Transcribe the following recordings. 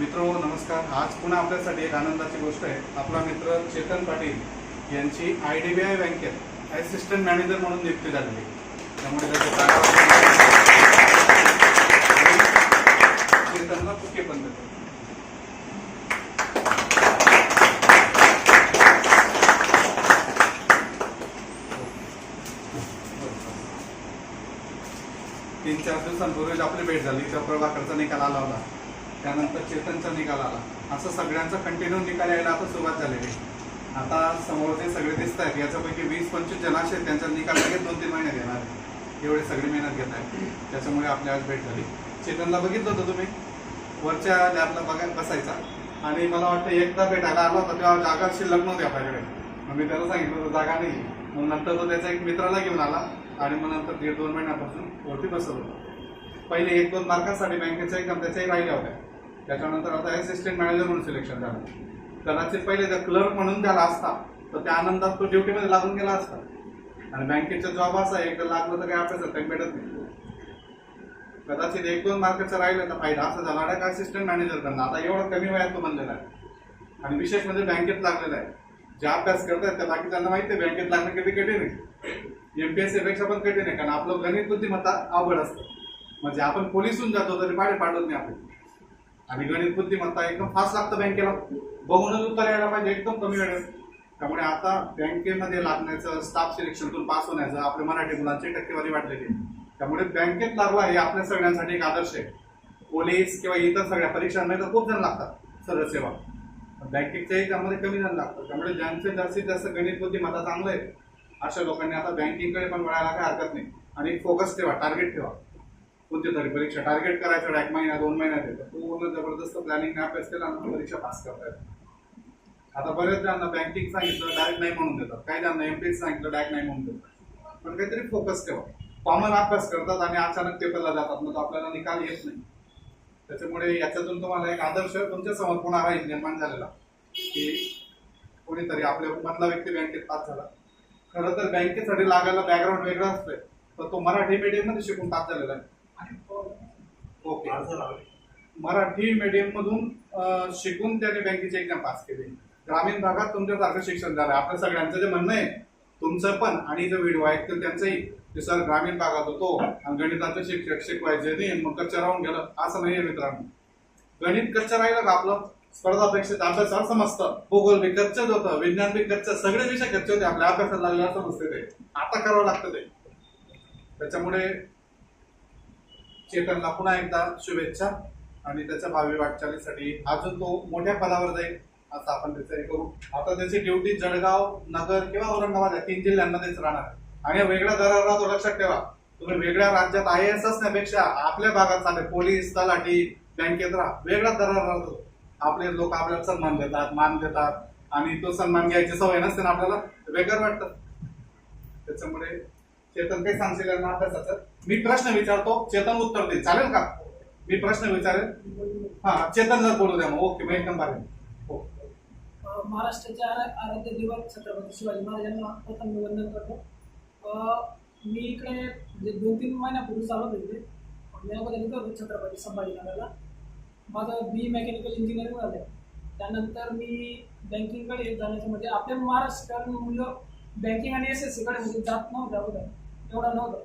मित्र हो, नमस्कार. आज पुन्हा आपल्यासाठी एक आनंदाची गोष्ट आहे. आपला मित्र चेतन पाटील यांची आय डी बी आय बँकेत असिस्टंट मॅनेजर म्हणून नियुक्ती झालेली त्यामुळे चेतनला कुके पण देतो. तीन चार दिवसांपूर्वी आपली भेट झाली. तेव्हा प्रभाकरचा निकाल आला होता. त्यानंतर चेतनचा निकाल आला. असं सगळ्यांचा कंटिन्यू निकाल यायला आता सुरुवात झालेली आहे. आता समोर ते सगळे दिसत आहेत याच्यापैकी वीस पंचवीस जण असे त्यांचा निकाल लगेच दोन तीन महिन्यात येणार एवढे सगळी मेहनत घेत आहेत. त्याच्यामुळे आपल्या आज भेट झाली. चेतनला बघितलं होतं तुम्ही? वरच्या लॅबला बघायला बसायचा. आणि मला वाटतं एकदा भेटायला आला होता तेव्हा जागा शिल्लक नव्हती आपल्याकडे. मग मी त्याला सांगितलं होतं जागा नाही. मग नंतर तो त्याचा एक मित्राला घेऊन आला. आणि मग नंतर दीड दोन महिन्यापासून वरती बसत होतो. पहिले एक दोन मार्कांसाठी बँकेच्या एक्झाम त्याच्याही राहिल्या होत्या. त्याच्यानंतर आता असिस्टंट मॅनेजर म्हणून सिलेक्शन झालं. कदाचित पहिले जर क्लर्क म्हणून त्याला असता तर त्या आनंदात तो ड्युटीमध्ये लागून गेला असता. आणि बँकेचा जॉब असा आहे एकदा लागलं तर काही आपल्याला काही भेटत नाही. कदाचित एक दोन मार्काचं राहिलं तर फायदा असं झाला डायरेक्ट असिस्टंट मॅनेजर करणं आता एवढं कमी वयात तो बनलेला आहे. आणि विशेष म्हणजे बँकेत लागलेला आहे. जे अभ्यास करतायत त्या बाकीच्यांना माहिती आहे बँकेत लागणं किती कठीण आहे. एमपीएससी पेक्षा पण कठीण आहे कारण आपलं गणित बुद्धिमत्ता अवघड असतं. म्हणजे आपण पोलीस होऊन जातो तरी पाडे पाडत नाही आपण. आणि गणित बुद्धिमत्ता एकदम फास्ट लागतं बँकेला. बघूनच उत्तर यायला पाहिजे एकदम कमी वेळेत. त्यामुळे आता बँकेमध्ये लागण्याचं स्टाफ सिलेक्शनतून पास होण्याचं आपल्या मराठी मुलांची टक्केवारी वाढलेली आहे. त्यामुळे बँकेत लागला हे आपल्या सगळ्यांसाठी एक आदर्श आहे. पोलीस किंवा इतर सगळ्या परीक्षांमध्ये तर खूप जण लागतात सरळ सेवा. बँकेच्याही त्यामध्ये कमी जण लागतात. त्यामुळे ज्यांचे जास्तीत जास्त गणित बुद्धिमत्ता चांगलं आहे अशा लोकांनी आता बँकिंगकडे पण वळायला काही हरकत नाही. आणि फोकस ठेवा टार्गेट ठेवा. कोणती तरी परीक्षा टार्गेट करायचं एक महिना दोन महिन्यात येतं पूर्ण जबरदस्त प्लॅनिंग अभ्यास केला ना परीक्षा पास करता येतात. आता बरेच जणांना बँकिंग सांगितलं डायरेक्ट नाही म्हणून देतात. काही जणांना एमपीएस सांगितलं डायरेक्ट नाही म्हणून देतात. पण काहीतरी फोकस ठेवा. कॉमन अभ्यास करतात आणि अचानक पेपरला जातात मग आपल्याला निकाल येत नाही. त्याच्यामुळे याच्यातून तुम्हाला एक आदर्श तुमच्यासमोर कोणाला निर्माण झालेला. की कोणीतरी आपल्या मधला व्यक्ती बँकेत पास झाला. खरं तर बँकेसाठी लागायला बॅकग्राऊंड वेगळं असतंय तर तो मराठी मीडियममध्ये शिकून पास झालेला आहे. ओके. मराठी मीडियम मधून शिकून त्याने बँकेची एक्झाम पास केली. ग्रामीण भागात तुमच्यासारखं शिक्षण झालं. आपल्या सगळ्यांचं जे म्हणणं आहे तुमचं पण आणि जो व्हिडिओ ऐकतील त्यांचंही. ते सर ग्रामीण भागात होतो आणि गणिताचं शिक्षक शिकवायचे नाही मग कच्चा राहून गेलं. असं नाहीये मित्रांनो. गणित कच्चा राहिलं का आपलं? स्पर्धा अपेक्षित अभ्यास असं समजतं भूगोल बी कच्चंच होतं विज्ञान बी कच्चं सगळे विषय कच्चे होते आपल्या अभ्यासात लागले असं समजते ते. आता करावं लागतं ते. त्याच्यामुळे चेतनला पुन्हा एकदा शुभेच्छा. आणि त्याच्या भावी वाटचालीसाठी अजून तो मोठ्या पदावर जाईल असं आपण त्याचं हे करू. आता त्याची ड्युटी जळगाव नगर किंवा औरंगाबाद या तीन जिल्ह्यांमध्येच राहणार आणि वेगळ्या दरावर राहतो लक्षात ठेवा. तुम्ही वेगळ्या राज्यात आय एस असण्यापेक्षा आपल्या भागात चालेल. पोलीस तलाठी बँकेत राहा. वेगळा दरावर राहतो आपले लोक आपल्याला सन्मान देतात मान देतात. आणि तो सन्मान घ्यायची सवय नसते ना आपल्याला. वेगळं वाटतं. त्याच्यामुळे चेतन ते सांगशील यांना अभ्यासाचं? मी प्रश्न विचारतो चेतन उत्तर देईल चालेल का? मी प्रश्न विचारेल? हा चेतन जर बोलू द्या मग. ओके मग एकदम भारी हो. महाराष्ट्राच्या आराध्य दिवस छत्रपती शिवाजी महाराजांना प्रथम निवंदन करतो. मी इकडे म्हणजे दोन तीन महिन्यापूर्वी चालत होते मी अगोदर इथं होतो छत्रपती संभाजीनगरला. माझं बी मेकॅनिकल इंजिनिअरिंग झालं. त्यानंतर मी बँकिंगकडे जाण्याचं म्हणजे आपल्या महाराष्ट्रात मुलं बँकिंग आणि एस एस सीकडे म्हणजे जात नव्हतं अगोदर. एवढं नव्हतं.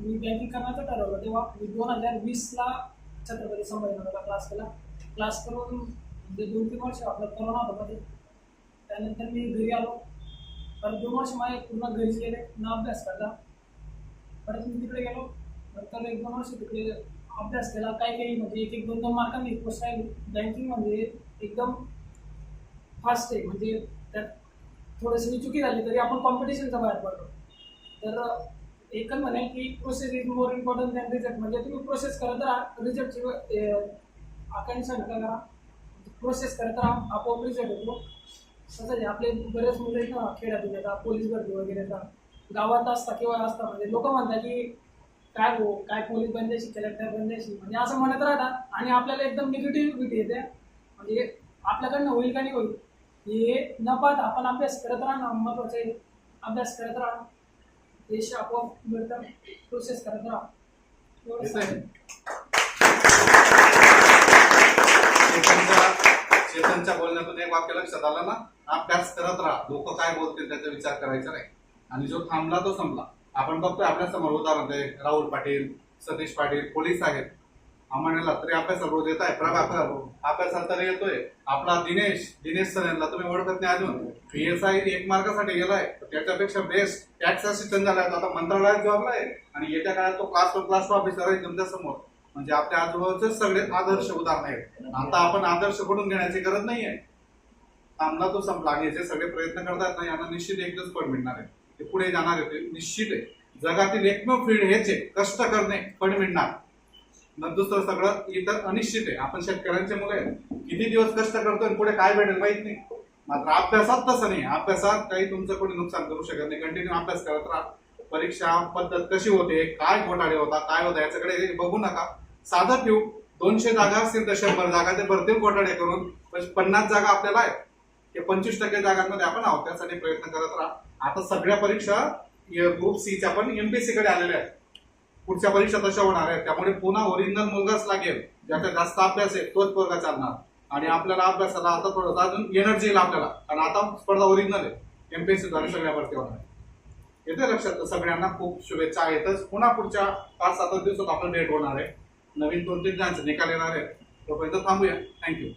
मी बँकिंग करण्याचं ठरवलं. तेव्हा मी दोन हजार वीसला छत्रपती संभाजीनगरला क्लास केला. क्लास करून म्हणजे दोन तीन वर्ष आपला करोना होता मध्ये. त्यानंतर मी घरी आलो. परत दोन वर्ष माझे पूर्ण घरीच गेले. ना अभ्यास करता. परत मी तिकडे गेलो. नंतर एक दोन वर्ष तिकडे अभ्यास केला. काही काही म्हणजे एक एक दोन दोन मार्कांनी पोस्ट बँकिंग म्हणजे एकदम फास्ट आहे. म्हणजे त्यात थोडीशी चुकी झाली तरी आपण कॉम्पिटिशनचा बाहेर पडतो तर एकच म्हणे की process is more important than result म्हणजे तुम्ही प्रोसेस करत राहा रिझल्टची आकांक्षा नका करा. प्रोसेस करत राहा आपोआप रिझल्ट होतो. तसंच आपले बरेच मुलं आहेत ना खेळात येतात पोलीस भरती वगैरे येतात. गावात असता किंवा असता म्हणजे लोक म्हणतात की काय हो काय पोलीस बनल्याशी कलेक्टर बनल्याशी म्हणजे असं म्हणत राहतात आणि आपल्याला एकदम निगेटिव्हिटी येते. म्हणजे आपल्याकडनं होईल का नाही होईल. हे न पाहता आपण अभ्यास करत राहणं महत्वाचं आहे. अभ्यास करत राहा. देश आपोआप मिळतं. प्रोसेस करत राहा. एवढं येतंय? सांगेन. याच्यातून एक वाक्य लक्षात आलं ना? अभ्यास करत राहा. लोक काय बोलतील त्याचा विचार करायचा नाही. आणि जो थांबला तो संपला. आपण बघतोय आपल्यासमोर उदाहरण राहुल पाटील सतीश पाटील पोलीस आहेत. आम्हाला तरी अभ्यासाला रोज येत आहे. प्रभाकर अभ्यासाला तरी येतोय. आपला दिनेश दिनेश सर यांना तुम्ही ओळखत नाही अजून. पी एस आय एक मार्कासाठी गेलाय. त्याच्यापेक्षा बेस्ट टॅक्स असिस्टंट झालाय आता मंत्रालयात जॉबला आहे. आणि येत्या काळात तो क्लास क्लास ऑफिसर आहे तुमच्यासमोर. म्हणजे आपल्या आजूबाजूचे सगळे आदर्श उदाहरण आहेत. आता आपण आदर्शकडून घेण्याची गरज नाहीये. थांबला तो संपला आणि जे सगळे प्रयत्न करतात ना यांना निश्चित एक दिवस फळ मिळणार आहे. ते पुढे जाणार आहे. ते निश्चित आहे. जगातील एकमेव फील्ड हेच आहे. कष्ट करणे फळ मिळणार. दुसरं सगळं इतर अनिश्चित आहे. आपण शेतकऱ्यांचे मुलं आहेत. किती दिवस कष्ट करतो आणि पुढे काय भेटेल माहीत नाही. मात्र अभ्यासात तसं नाही. अभ्यासात काही तुमचं कोणी नुकसान करू शकत नाही. कंटिन्यू अभ्यास करत राहा. परीक्षा पद्धत कशी होते? काय घोटाळे होता? काय होता? याच्याकडे बघू नका. साधं ठेवू. दोनशे जागा असतील तर शंभर जागा. ते भरतील घोटाळे करून. पण पन्नास जागा आपल्याला आहेत. ते पंचवीस टक्के जागांमध्ये आपण आहोत. त्यासाठी प्रयत्न करत राहा. आता सगळ्या परीक्षा ग्रुप सीच्या पण एमपीसी कडे आलेल्या आहेत. पुढच्या परीक्षा तशा होणार आहेत. त्यामुळे पुन्हा ओरिजिनल मुलगाच लागेल ज्याचा जास्त अभ्यास आहे तोच वर्ग चालणार. आणि आपल्याला अभ्यासाला आता थोडं अजून एनर्जी येईल आपल्याला. कारण आता स्पर्धा ओरिजिनल आहे. एमपीएससी द्वारे सगळ्या भरती होणार आहे येते लक्षात तर सगळ्यांना खूप शुभेच्छा. आहेतच पुन्हा पुढच्या पाच सात दिवसात आपण भेट होणार आहे. नवीन दोन तीन जणांचे निकाल येणार आहे तोपर्यंत थांबूया. थँक्यू